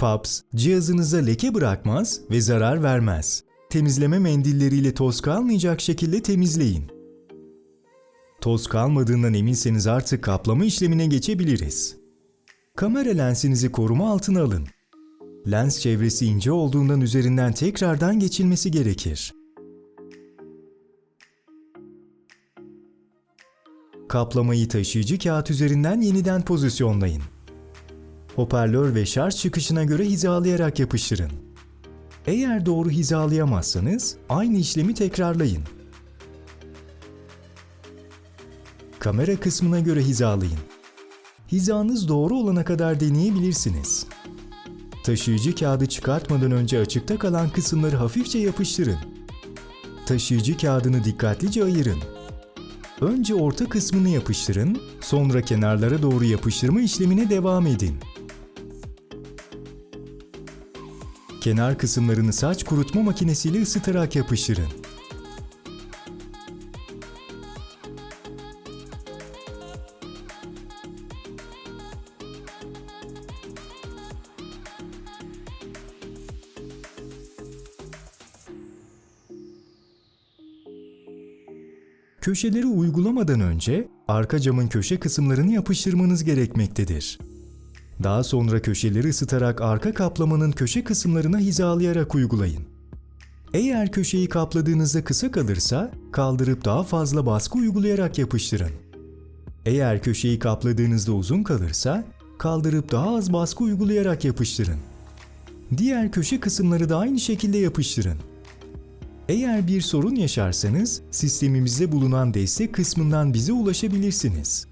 PAPS, cihazınıza leke bırakmaz ve zarar vermez. Temizleme mendilleriyle toz kalmayacak şekilde temizleyin. Toz kalmadığından eminseniz artık kaplama işlemine geçebiliriz. Kamera lensinizi koruma altına alın. Lens çevresi ince olduğundan üzerinden tekrardan geçilmesi gerekir. Kaplamayı taşıyıcı kağıt üzerinden yeniden pozisyonlayın. Hoparlör ve şarj çıkışına göre hizalayarak yapıştırın. Eğer doğru hizalayamazsanız aynı işlemi tekrarlayın. Kamera kısmına göre hizalayın. Hizanız doğru olana kadar deneyebilirsiniz. Taşıyıcı kağıdı çıkartmadan önce açıkta kalan kısımları hafifçe yapıştırın. Taşıyıcı kağıdını dikkatlice ayırın. Önce orta kısmını yapıştırın, sonra kenarlara doğru yapıştırma işlemine devam edin. Kenar kısımlarını saç kurutma makinesiyle ısıtarak yapıştırın. Köşeleri uygulamadan önce arka camın köşe kısımlarını yapıştırmanız gerekmektedir. Daha sonra köşeleri ısıtarak arka kaplamanın köşe kısımlarına hizalayarak uygulayın. Eğer köşeyi kapladığınızda kısa kalırsa kaldırıp daha fazla baskı uygulayarak yapıştırın. Eğer köşeyi kapladığınızda uzun kalırsa kaldırıp daha az baskı uygulayarak yapıştırın. Diğer köşe kısımları da aynı şekilde yapıştırın. Eğer bir sorun yaşarsanız sistemimizde bulunan destek kısmından bize ulaşabilirsiniz.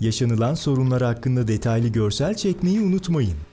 Yaşanılan sorunlar hakkında detaylı görsel çekmeyi unutmayın.